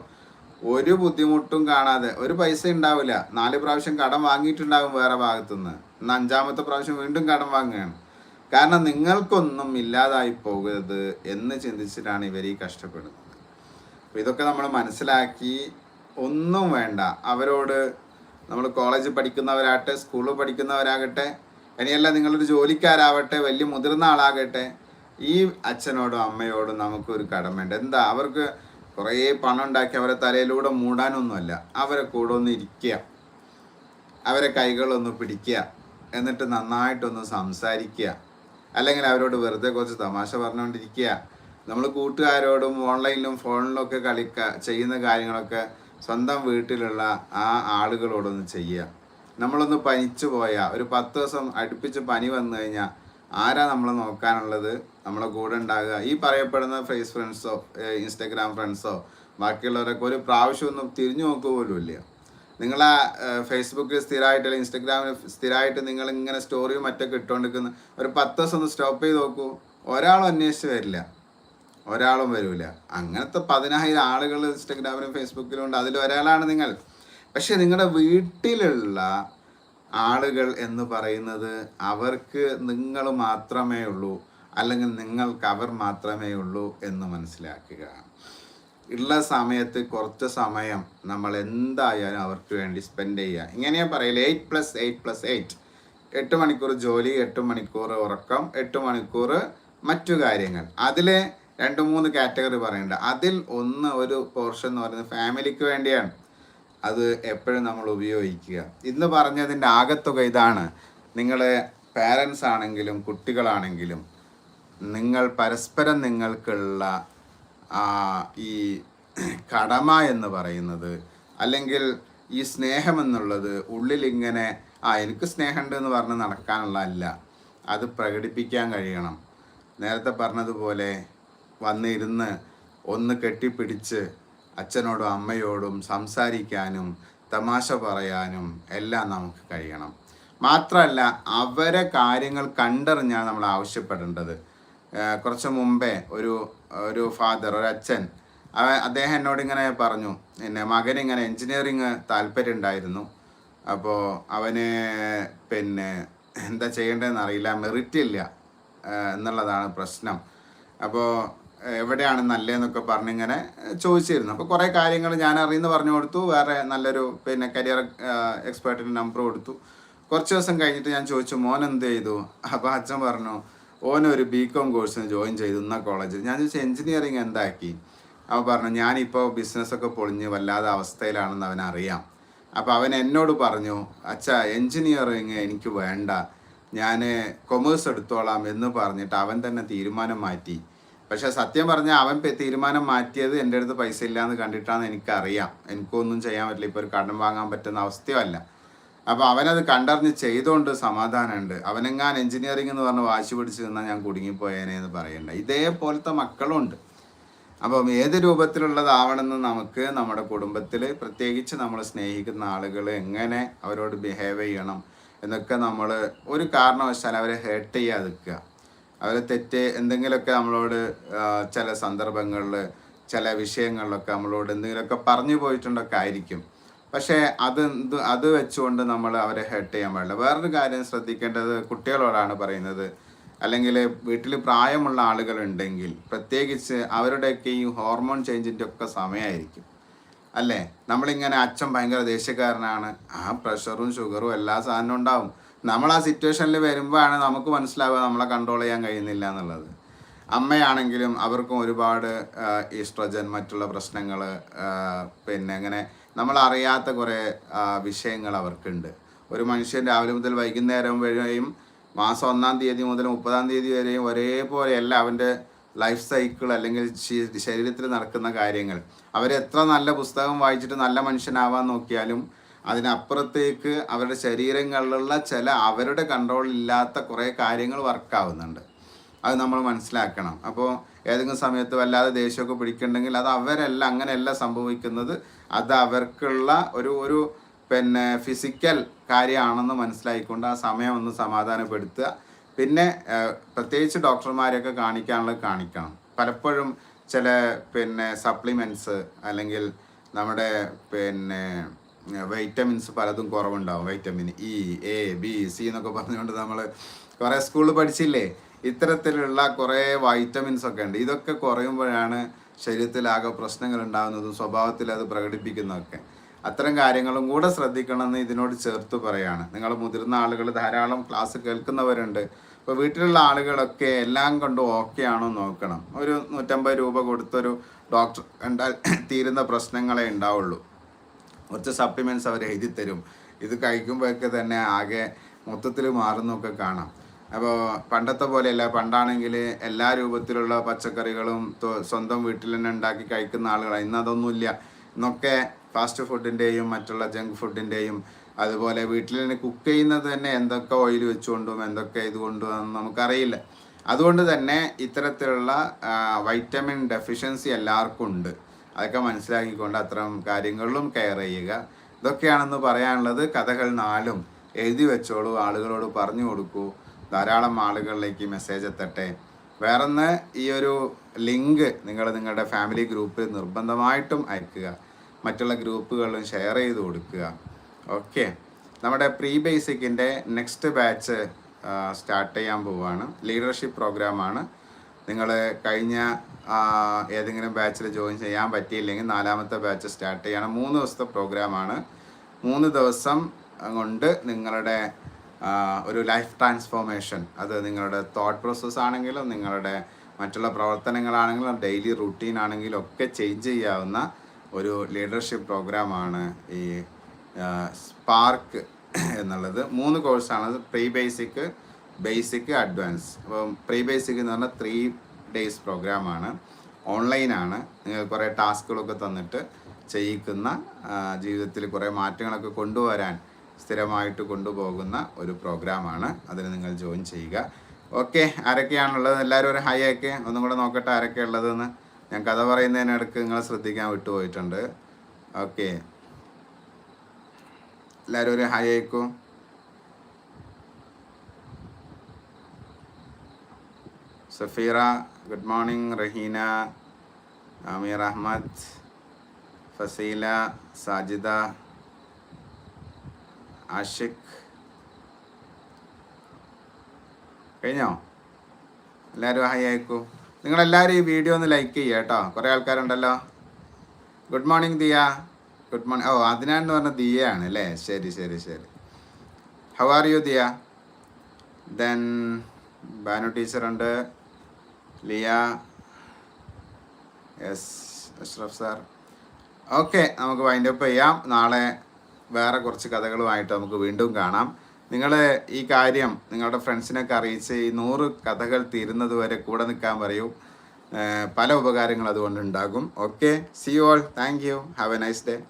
ഒരു ബുദ്ധിമുട്ടും കാണാതെ ഒരു പൈസ ഉണ്ടാവില്ല. നാല് പ്രാവശ്യം കടം വാങ്ങിയിട്ടുണ്ടാകും വേറെ ഭാഗത്തുനിന്ന്. ഇന്ന് അഞ്ചാമത്തെ പ്രാവശ്യം വീണ്ടും കടം വാങ്ങുകയാണ്. കാരണം നിങ്ങൾക്കൊന്നും ഇല്ലാതായി പോകരുത് എന്ന് ചിന്തിച്ചിട്ടാണ് ഇവർ ഈ കഷ്ടപ്പെടുന്നത്. അപ്പോൾ ഇതൊക്കെ നമ്മൾ മനസ്സിലാക്കി ഒന്നും വേണ്ട. അവരോട് നമ്മൾ കോളേജ് പഠിക്കുന്നവരാകട്ടെ സ്കൂളിൽ പഠിക്കുന്നവരാകട്ടെ ഇനിയല്ല നിങ്ങളൊരു ജോലിക്കാരാവട്ടെ വലിയ മുതിർന്ന ആളാകട്ടെ ഈ അച്ഛനോടും അമ്മയോടും നമുക്കൊരു കടമയുണ്ട്. എന്താ? അവർക്ക് കുറേ പണം ഉണ്ടാക്കി അവരെ തലയിലൂടെ മൂടാനൊന്നുമല്ല. അവരെ കൂടെ ഒന്ന് ഇരിക്കുക. അവരെ കൈകളൊന്ന് പിടിക്കുക. എന്നിട്ട് നന്നായിട്ടൊന്ന് സംസാരിക്കുക. അല്ലെങ്കിൽ അവരോട് വെറുതെ കുറച്ച് തമാശ പറഞ്ഞുകൊണ്ടിരിക്കുക. നമ്മൾ കൂട്ടുകാരോടും ഓൺലൈനിലും ഫോണിലും ഒക്കെ കളിക്ക ചെയ്യുന്ന കാര്യങ്ങളൊക്കെ സ്വന്തം വീട്ടിലുള്ള ആ ആളുകളോടൊന്ന് ചെയ്യുക. നമ്മളൊന്ന് പനിച്ചു പോയാൽ ഒരു പത്ത് ദിവസം അടുപ്പിച്ച് പനി വന്നു കഴിഞ്ഞാൽ ആരാ നമ്മളെ നോക്കാനുള്ളത്? നമ്മളെ കൂടെ ഉണ്ടാകുക. ഈ പറയപ്പെടുന്ന ഫേസ് ഫ്രണ്ട്സോ ഇൻസ്റ്റഗ്രാം ഫ്രണ്ട്സോ ബാക്കിയുള്ളവരൊക്കെ ഒരു പ്രാവശ്യമൊന്നും തിരിഞ്ഞു നോക്കുക പോലും ഇല്ല. നിങ്ങളെ ഫേസ്ബുക്കിൽ സ്ഥിരമായിട്ട് അല്ലെങ്കിൽ ഇൻസ്റ്റഗ്രാമിൽ സ്ഥിരമായിട്ട് നിങ്ങൾ ഇങ്ങനെ സ്റ്റോറിയും മറ്റൊക്കെ ഇട്ടുകൊണ്ടിരിക്കുന്ന ഒരു പത്ത് ദിവസം ഒന്ന് സ്റ്റോപ്പ് ചെയ്ത് നോക്കൂ. ഒരാളും അന്വേഷിച്ച് വരില്ല. ഒരാളും വരില്ല അങ്ങനത്തെ പതിനായിരം ആളുകൾ ഇൻസ്റ്റഗ്രാമിലും ഫേസ്ബുക്കിലും ഉണ്ട്. അതിൽ ഒരാളാണ് നിങ്ങൾ. പക്ഷേ നിങ്ങളുടെ വീട്ടിലുള്ള ആളുകൾ എന്ന് പറയുന്നത് അവർക്ക് നിങ്ങൾ മാത്രമേ ഉള്ളൂ. അല്ലെങ്കിൽ നിങ്ങൾക്ക് അവർ മാത്രമേ ഉള്ളൂ എന്ന് മനസ്സിലാക്കുക. ഉള്ള സമയത്ത് കുറച്ച് സമയം നമ്മൾ എന്തായാലും അവർക്ക് വേണ്ടി സ്പെൻഡ് ചെയ്യുക. ഇങ്ങനെയാ പറയില്ല eight plus eight plus eight എട്ട് മണിക്കൂർ ജോലി എട്ട് മണിക്കൂർ ഉറക്കം എട്ട് മണിക്കൂർ മറ്റു കാര്യങ്ങൾ. അതിലെ രണ്ട് മൂന്ന് കാറ്റഗറി പറയുന്നുണ്ട് അതിൽ ഒന്ന് ഒരു പോർഷൻ എന്ന് പറയുന്നത് ഫാമിലിക്ക് വേണ്ടിയാണ്. അത് എപ്പോഴും നമ്മൾ ഉപയോഗിക്കുക. ഇന്ന് പറഞ്ഞതിന്റെ ആകത്തുക ഇതാണ്. നിങ്ങൾ പാരൻസ് ആണെങ്കിലും കുട്ടികളാണെങ്കിലും നിങ്ങൾ പരസ്പരം നിങ്ങൾക്കുള്ള ഈ കടമ എന്ന് പറയുന്നത് അല്ലെങ്കിൽ ഈ സ്നേഹം എന്നുള്ളത് ഉള്ളിൽ ഇങ്ങനെ ആ എനിക്ക് സ്നേഹമുണ്ട് എന്ന് പറഞ്ഞ് നടക്കാനുള്ള അല്ല. അത് പ്രകടിപ്പിക്കാൻ കഴിയണം. നേരത്തെ പറഞ്ഞതുപോലെ വന്നിരുന്ന് ഒന്ന് കെട്ടിപ്പിടിച്ച് അച്ഛനോടും അമ്മയോടും സംസാരിക്കാനും തമാശ പറയാനും എല്ലാം നമുക്ക് കഴിയണം. മാത്രമല്ല അവരെ കാര്യങ്ങൾ കണ്ടറിഞ്ഞാണ് നമ്മൾ ആവശ്യപ്പെടേണ്ടത്. കുറച്ച് മുമ്പേ ഒരു ഒരു ഫാദർ ഒരു അച്ഛൻ അവ അദ്ദേഹം എന്നോട് ഇങ്ങനെ പറഞ്ഞു. പിന്നെ മകൻ ഇങ്ങനെ എൻജിനീയറിങ് താല്പര്യം ഉണ്ടായിരുന്നു. അപ്പോൾ അവന് പിന്നെ എന്താ ചെയ്യേണ്ടതെന്ന് അറിയില്ല മെറിറ്റ് ഇല്ല എന്നുള്ളതാണ് പ്രശ്നം. അപ്പോൾ എവിടെയാണ് നല്ലതെന്നൊക്കെ പറഞ്ഞിങ്ങനെ ചോദിച്ചിരുന്നു. അപ്പോൾ കുറേ കാര്യങ്ങൾ ഞാൻ അറിയുന്ന പറഞ്ഞു കൊടുത്തു. വേറെ നല്ലൊരു പിന്നെ കരിയർ എക്സ്പേർട്ടിന്റെ നമ്പർ കൊടുത്തു. കുറച്ച് ദിവസം കഴിഞ്ഞിട്ട് ഞാൻ ചോദിച്ചു മോൻ എന്ത് ചെയ്തു? അപ്പോൾ അച്ഛൻ പറഞ്ഞു ഓനൊരു ബി കോം കോഴ്സിന് ജോയിൻ ചെയ്തു ഇന്ന കോളേജിൽ ഞാൻ ചോദിച്ചു എഞ്ചിനീയറിങ് എന്താക്കി? അവൻ പറഞ്ഞു ഞാനിപ്പോൾ ബിസിനസ്സൊക്കെ പൊളിഞ്ഞ് വല്ലാതെ അവസ്ഥയിലാണെന്ന് അവനറിയാം അപ്പോൾ അവൻ എന്നോട് പറഞ്ഞു അച്ഛാ എഞ്ചിനീയറിങ് എനിക്ക് വേണ്ട. ഞാൻ കൊമേഴ്സ് എടുത്തോളാം എന്ന് പറഞ്ഞിട്ട് അവൻ തന്നെ തീരുമാനം മാറ്റി. പക്ഷേ സത്യം പറഞ്ഞാൽ അവൻ തീരുമാനം മാറ്റിയത് എന്റെ അടുത്ത് പൈസ ഇല്ലാന്ന് കണ്ടിട്ടാണെന്ന് എനിക്കറിയാം. എനിക്കൊന്നും ചെയ്യാൻ പറ്റില്ല. ഇപ്പോൾ ഒരു കടം വാങ്ങാൻ പറ്റുന്ന അവസ്ഥയോ അല്ല അപ്പോൾ അവനത് കണ്ടറിഞ്ഞ് ചെയ്തുകൊണ്ട് സമാധാനമുണ്ട് അവനെങ്ങാൻ എഞ്ചിനീയറിംഗ് എന്ന് പറഞ്ഞ് വാശി പിടിച്ച് നിന്നാൽ ഞാൻ കുടുങ്ങിപ്പോയേനെ എന്ന് പറയണ്ട. ഇതേപോലത്തെ മക്കളുണ്ട്. അപ്പം ഏത് രൂപത്തിലുള്ളതാവണമെന്ന് നമുക്ക് നമ്മുടെ കുടുംബത്തിൽ പ്രത്യേകിച്ച് നമ്മൾ സ്നേഹിക്കുന്ന ആളുകൾ എങ്ങനെ അവരോട് ബിഹേവ് ചെയ്യണം എന്നൊക്കെ നമ്മൾ ഒരു കാരണവശാൽ അവരെ ഹേർട്ട് ചെയ്യാതിരിക്കുക അവരെ തെറ്റ് എന്തെങ്കിലുമൊക്കെ നമ്മളോട് ചില സന്ദർഭങ്ങളിൽ ചില വിഷയങ്ങളിലൊക്കെ നമ്മളോട് എന്തെങ്കിലുമൊക്കെ പറഞ്ഞു പോയിട്ടുണ്ടൊക്കെ ആയിരിക്കും. പക്ഷേ അത് അത് വെച്ചുകൊണ്ട് നമ്മൾ അവരെ ഹേർട്ട് ചെയ്യാൻ പാടില്ല. വേറൊരു കാര്യം ശ്രദ്ധിക്കേണ്ടത് കുട്ടികളോടാണ് പറയുന്നത്. അല്ലെങ്കിൽ വീട്ടിൽ പ്രായമുള്ള ആളുകൾ ഉണ്ടെങ്കിൽ പ്രത്യേകിച്ച് അവരുടെയൊക്കെ ഈ ഹോർമോൺ ചേഞ്ചിന്റെ ഒക്കെ സമയമായിരിക്കും അല്ലേ? നമ്മളിങ്ങനെ അച്ഛൻ ഭയങ്കര ദേഷ്യക്കാരനാണ്. ആ പ്രഷറും ഷുഗറും എല്ലാ സാധനവും ഉണ്ടാവും. നമ്മൾ ആ സിറ്റുവേഷനിൽ വരുമ്പോഴാണ് നമുക്ക് മനസ്സിലാവുക നമ്മളെ കൺട്രോൾ ചെയ്യാൻ കഴിയുന്നില്ല എന്നുള്ളത്. അമ്മയാണെങ്കിലും അവർക്കും ഒരുപാട് ഈസ്ട്രജൻ മറ്റുള്ള പ്രശ്നങ്ങൾ പിന്നെ അങ്ങനെ നമ്മൾ അറിയാത്ത കുറേ വിഷയങ്ങൾ അവർക്കുണ്ട്. ഒരു മനുഷ്യൻ രാവിലെ മുതൽ വൈകുന്നേരം വരെയും മാസം ഒന്നാം തീയതി മുതൽ മുപ്പതാം തീയതി വരെയും ഒരേപോലെയല്ല അവന്റെ ലൈഫ് സൈക്കിൾ അല്ലെങ്കിൽ ശരീരത്തിൽ നടക്കുന്ന കാര്യങ്ങൾ. അവരെത്ര നല്ല പുസ്തകം വായിച്ചിട്ട് നല്ല മനുഷ്യനാവാൻ നോക്കിയാലും അതിനപ്പുറത്തേക്ക് അവരുടെ ശരീരങ്ങളിലുള്ള ചില അവരുടെ കൺട്രോളില്ലാത്ത കുറേ കാര്യങ്ങൾ വർക്കാവുന്നുണ്ട് അത് നമ്മൾ മനസ്സിലാക്കണം. അപ്പോൾ ഏതെങ്കിലും സമയത്ത് വല്ലാതെ ദേഷ്യമൊക്കെ പിടിക്കുന്നുണ്ടെങ്കിൽ അത് അവരല്ല അങ്ങനെയല്ല സംഭവിക്കുന്നത്. അത് അവർക്കുള്ള ഒരു ഒരു പിന്നെ ഫിസിക്കൽ കാര്യമാണെന്ന് മനസ്സിലായിക്കൊണ്ട് ആ സമയം ഒന്ന് സമാധാനപ്പെടുത്തുക. പിന്നെ പ്രത്യേകിച്ച് ഡോക്ടർമാരെയൊക്കെ കാണിക്കാനുള്ളത് കാണിക്കണം. പലപ്പോഴും ചില പിന്നെ സപ്ലിമെന്റ്സ് അല്ലെങ്കിൽ നമ്മുടെ പിന്നെ വൈറ്റമിൻസ് പലതും കുറവുണ്ടാവും. Vitamin E A B C എന്നൊക്കെ പറഞ്ഞുകൊണ്ട് നമ്മൾ കുറേ സ്കൂളിൽ പഠിച്ചില്ലേ? ഇത്തരത്തിലുള്ള കുറേ വൈറ്റമിൻസ് ഒക്കെ ഉണ്ട്. ഇതൊക്കെ കുറയുമ്പോഴാണ് ശരീരത്തിലാകെ പ്രശ്നങ്ങൾ ഉണ്ടാകുന്നതും സ്വഭാവത്തിൽ അത് പ്രകടിപ്പിക്കുന്നതൊക്കെ. അത്തരം കാര്യങ്ങളും കൂടെ ശ്രദ്ധിക്കണമെന്ന് ഇതിനോട് ചേർത്ത് പറയാണ്. നിങ്ങൾ മുതിർന്ന ആളുകൾ ധാരാളം ക്ലാസ് കേൾക്കുന്നവരുണ്ട്. ഇപ്പോൾ വീട്ടിലുള്ള ആളുകളൊക്കെ എല്ലാം കൊണ്ടും ഓക്കെ ആണോ നോക്കണം. ഒരു നൂറ്റമ്പത് രൂപ കൊടുത്തൊരു ഡോക്ടർ കണ്ടാൽ തീരുന്ന പ്രശ്നങ്ങളെ ഉണ്ടാവുള്ളൂ. കുറച്ച് സപ്ലിമെന്റ്സ് അവർ എഴുതി തരും ഇത് കഴിക്കുമ്പോഴൊക്കെ തന്നെ ആകെ മൊത്തത്തിൽ മാറുന്നൊക്കെ കാണാം. അപ്പോൾ പണ്ടത്തെ പോലെയല്ല പണ്ടാണെങ്കിൽ എല്ലാ രൂപത്തിലുള്ള പച്ചക്കറികളും സ്വന്തം വീട്ടിൽ തന്നെ ഉണ്ടാക്കി കഴിക്കുന്ന ആളുകളാണ് ഇന്ന് അതൊന്നുമില്ല ഇന്നൊക്കെ ഫാസ്റ്റ് ഫുഡിന്റെയും മറ്റുള്ള ജങ്ക് ഫുഡിന്റെയും അതുപോലെ വീട്ടിൽ തന്നെ കുക്ക് ചെയ്യുന്നത് തന്നെ എന്തൊക്കെ ഓയിൽ വെച്ചുകൊണ്ടും എന്തൊക്കെ ഇതുകൊണ്ടും നമുക്കറിയില്ല. അതുകൊണ്ട് തന്നെ ഇത്തരത്തിലുള്ള വൈറ്റമിൻ ഡെഫിഷ്യൻസി എല്ലാവർക്കും ഉണ്ട്. അതൊക്കെ മനസ്സിലാക്കിക്കൊണ്ട് അത്തരം കാര്യങ്ങളിലും കെയർ ചെയ്യുക. ഇതൊക്കെയാണെന്ന് പറയാനുള്ളത് കഥകൾ നാലും എഴുതി വെച്ചോളൂ ആളുകളോട് പറഞ്ഞു കൊടുക്കൂ. ധാരാളം ആളുകളിലേക്ക് മെസ്സേജ് എത്തട്ടെ. വേറൊന്ന് ഈ ഒരു ലിങ്ക് നിങ്ങൾ നിങ്ങളുടെ ഫാമിലി ഗ്രൂപ്പിൽ നിർബന്ധമായിട്ടും അയക്കുക. മറ്റുള്ള ഗ്രൂപ്പുകളിലും ഷെയർ ചെയ്ത് കൊടുക്കുക. ഓക്കെ നമ്മുടെ പ്രീ ബേസിക്കിന്റെ നെക്സ്റ്റ് ബാച്ച് സ്റ്റാർട്ട് ചെയ്യാൻ പോവുകയാണ് ലീഡർഷിപ്പ് പ്രോഗ്രാമാണ് നിങ്ങൾ കഴിഞ്ഞ ഏതെങ്കിലും ബാച്ചിൽ ജോയിൻ ചെയ്യാൻ പറ്റിയില്ലെങ്കിൽ നാലാമത്തെ ബാച്ച് സ്റ്റാർട്ട് ചെയ്യണം. മൂന്ന് ദിവസത്തെ പ്രോഗ്രാമാണ് മൂന്ന് ദിവസം കൊണ്ട് നിങ്ങളുടെ ഒരു ലൈഫ് ട്രാൻസ്ഫോർമേഷൻ അത് നിങ്ങളുടെ തോട്ട് പ്രോസസ്സ് ആണെങ്കിലും നിങ്ങളുടെ മറ്റുള്ള പ്രവർത്തനങ്ങളാണെങ്കിലും ഡെയിലി റുട്ടീൻ ആണെങ്കിലും ഒക്കെ ചേഞ്ച് ചെയ്യാവുന്ന ഒരു ലീഡർഷിപ്പ് പ്രോഗ്രാമാണ് ഈ സ്പാർക്ക് എന്നുള്ളത്. മൂന്ന് കോഴ്സാണ് പ്രീ ബേസിക് ബേസിക് അഡ്വാൻസ് അപ്പം പ്രീ ബേസിക് എന്ന് പറഞ്ഞാൽ ത്രീ ഡേയ്സ് പ്രോഗ്രാമാണ് ഓൺലൈനാണ് നിങ്ങൾ കുറേ ടാസ്കുകളൊക്കെ തന്നിട്ട് ചെയ്യിക്കുന്ന ജീവിതത്തിൽ കുറേ മാറ്റങ്ങളൊക്കെ കൊണ്ടുവരാൻ സ്ഥിരമായിട്ട് കൊണ്ടുപോകുന്ന ഒരു പ്രോഗ്രാമാണ്. അതിന് നിങ്ങൾ ജോയിൻ ചെയ്യുക. ഓക്കെ ആരൊക്കെയാണുള്ളത്? എല്ലാവരും ഒരു ഹൈ ഒക്കെ. ഒന്നും കൂടെ നോക്കട്ടെ ആരൊക്കെ ഉള്ളതെന്ന്. ഞാൻ കഥ പറയുന്നതിനിടക്ക് നിങ്ങൾ ശ്രദ്ധിക്കാൻ വിട്ടുപോയിട്ടുണ്ട്. ഓക്കെ. എല്ലാവരും ഒരു ഹൈ അയക്കും. സഫീറ ഗുഡ് മോർണിംഗ് റഹീന ആമീർ അഹമ്മദ് ഫസീല സാജിദ ആഷിഖ് കഴിഞ്ഞോ? എല്ലാവരും ഹായ് അയക്കൂ നിങ്ങളെല്ലാവരും ഈ വീഡിയോ ഒന്ന് ലൈക്ക് ചെയ്യുക കേട്ടോ. കുറേ ആൾക്കാരുണ്ടല്ലോ. Good morning Diya. Good morning ഓ അതിനാന്ന് പറഞ്ഞ ദിയയാണ് അല്ലേ? ശരി ശരി ശരി. How are you Diya? Then Banu ടീച്ചറുണ്ട് Liya. Yes Ashraf sir okay നമുക്ക് വൈൻഡപ്പ് ചെയ്യാം. നാളെ വേറെ കുറച്ച് കഥകളുമായിട്ട് നമുക്ക് വീണ്ടും കാണാം. നിങ്ങൾ ഈ കാര്യം നിങ്ങളുടെ ഫ്രണ്ട്സിനൊക്കെ അറിയിച്ച് ഈ നൂറ് കഥകൾ തീരുന്നത് വരെ കൂടെ നിൽക്കാൻ പറയൂ. പല ഉപകാരങ്ങൾ അതുകൊണ്ട് ഉണ്ടാകും. Okay see you all thank you have a nice day